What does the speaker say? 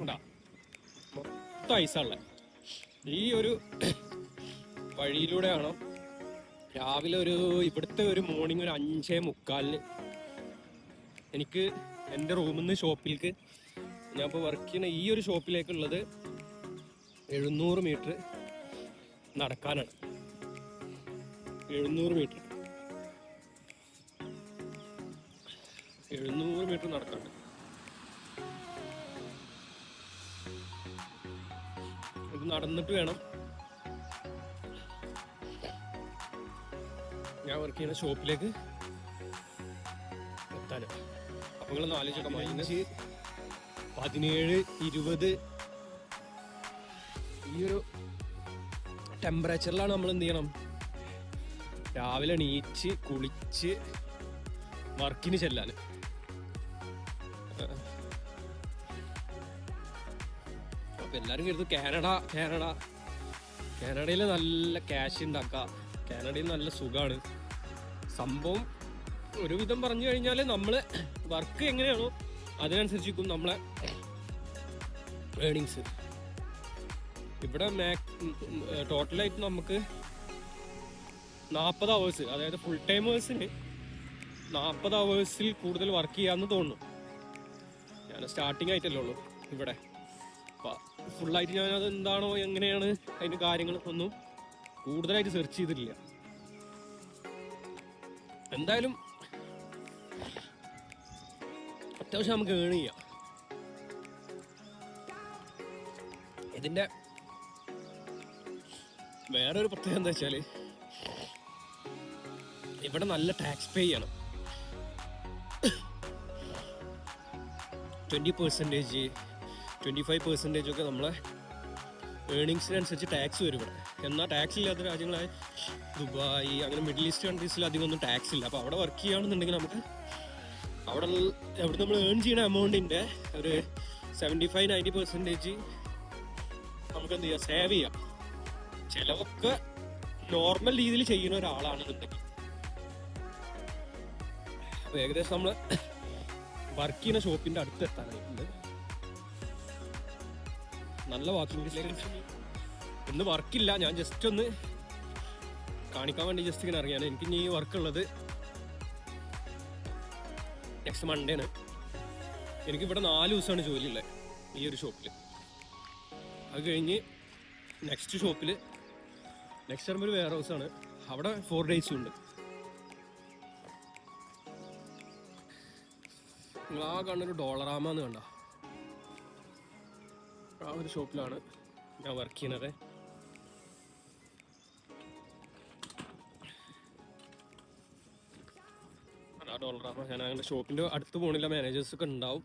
ഉണ്ടാ മൊത്തം ഐസാണല്ലേ ഈ ഒരു വഴിയിലൂടെയാണോ രാവിലെ ഒരു ഇവിടുത്തെ ഒരു മോർണിംഗ് ഒരു അഞ്ചേ മുക്കാലിന് എനിക്ക് എന്റെ റൂമിൽ നിന്ന് ഷോപ്പിലേക്ക് ഞാൻ ഇപ്പോൾ വർക്ക് ചെയ്യുന്ന ഈ ഒരു ഷോപ്പിലേക്കുള്ളത് എഴുന്നൂറ് മീറ്റർ നടക്കാനാണ്. എഴുന്നൂറ് മീറ്റർ എഴുന്നൂറ് മീറ്റർ നടക്കാണ്ട് ഇത് നടന്നിട്ട് വേണം. ഞാൻ വർക്ക് ചെയ്യുന്ന ഷോപ്പിലേക്ക് എത്താൻ. അപ്പൊ നിങ്ങളൊന്ന് ആലോചിച്ചോട്ടെ മൈനസ് പതിനേഴ് ഇരുപത് ഈ ഒരു ടെമ്പറേച്ചറിലാണ് നമ്മൾ എന്ത് ചെയ്യണം? രാവിലെ എണീച്ച് കുളിച്ച് വർക്കിന് ചെല്ലാൻ. അപ്പൊ എല്ലാരും കരുതും കാനഡ കാനഡ. കാനഡയിൽ നല്ല ക്യാഷ് ഉണ്ടാക്കാം കാനഡയിൽ നല്ല സുഖമാണ് സംഭവം ഒരുവിധം പറഞ്ഞു കഴിഞ്ഞാൽ നമ്മൾ വർക്ക് എങ്ങനെയാണോ അതിനനുസരിച്ചിരിക്കും നമ്മളെ ഏണിങ്സ് ഇവിടെ ടോട്ടലായിട്ട് നമുക്ക് നാൽപ്പത് അവേഴ്സ് അതായത് ഫുൾ ടൈമേഴ്സിന് നാൽപ്പത് അവേഴ്സിൽ കൂടുതൽ വർക്ക് ചെയ്യാമെന്ന് തോന്നുന്നു. ഞാൻ സ്റ്റാർട്ടിങ് ആയിട്ടല്ലേ ഉള്ളൂ ഇവിടെ. ഫുള്ളായിട്ട് ഞാനത് എന്താണോ എങ്ങനെയാണ് അതിന്റെ കാര്യങ്ങൾ ഒന്നും കൂടുതലായിട്ട് സെർച്ച് ചെയ്തിട്ടില്ല. എന്തായാലും അത്യാവശ്യം നമുക്ക് ഏൺ ചെയ്യാം. ഇതിന്റെ വേറൊരു പ്രത്യേകത എന്താ വെച്ചാൽ ഇവിടെ നല്ല ടാക്സ് പേ ചെയ്യണം twenty percentage twenty five percentage ഒക്കെ നമ്മളെ ഏണിങ്സിനനുസരിച്ച് ടാക്സ് വരും ഇവിടെ. എന്നാൽ ടാക്സ് ഇല്ലാത്ത രാജ്യങ്ങളായ ദുബായ് അങ്ങനെ മിഡിൽ ഈസ്റ്റ് കൺട്രീസിൽ അധികം ഒന്നും ടാക്സ് ഇല്ല. അപ്പോൾ അവിടെ വർക്ക് ചെയ്യുകയാണെന്നുണ്ടെങ്കിൽ നമുക്ക് അവിടെ അവിടെ നമ്മൾ ഏൺ ചെയ്യുന്ന എമൗണ്ടിന്റെ ഒരു സെവന്റി ഫൈവ് നയന്റി പെർസെന്റേജ് നമുക്ക് എന്ത് ചെയ്യാം? സേവ് ചെയ്യാം. ചിലവൊക്കെ നോർമൽ രീതിയിൽ ചെയ്യുന്ന ഒരാളാണെന്നുണ്ടെങ്കിൽ. അപ്പോൾ ഏകദേശം നമ്മൾ വർക്ക് ചെയ്യുന്ന ഷോപ്പിന്റെ അടുത്ത് എത്താനായിട്ടുണ്ട്. നല്ല വാക്കിംഗ് ഡിസ്റ്റൻസ് ഇന്ന് വർക്കില്ല ഞാൻ ജസ്റ്റ് ഒന്ന് കാണിക്കാൻ വേണ്ടി ജസ്റ്റ് ഇങ്ങനെ ഇറങ്ങിയാണ്. എനിക്ക് ഇനി ഈ വർക്ക് ഉള്ളത് നെക്സ്റ്റ് മൺഡേ ആണ്. എനിക്കിവിടെ നാല് ദിവസമാണ് ജോലിയുള്ളത് ഈ ഒരു ഷോപ്പിൽ അത് കഴിഞ്ഞ് നെക്സ്റ്റ് ഷോപ്പിൽ നെക്സ്റ്റ് ടൈം ഒരു വെയർ ഹൗസാണ് അവിടെ ഫോർ ഡേയ്സും ഉണ്ട്. നിങ്ങൾ ആ കാണുന്നൊരു ഡോളറാമ കണ്ട? ആ ഒരു ഷോപ്പിലാണ് ഞാൻ വർക്ക് ചെയ്യുന്നത്. ആ ഡോളറാമ ഞാൻ അങ്ങനെ ഷോപ്പിന്റെ അടുത്ത് പോകണില്ല മാനേജേഴ്സൊക്കെ ഉണ്ടാവും.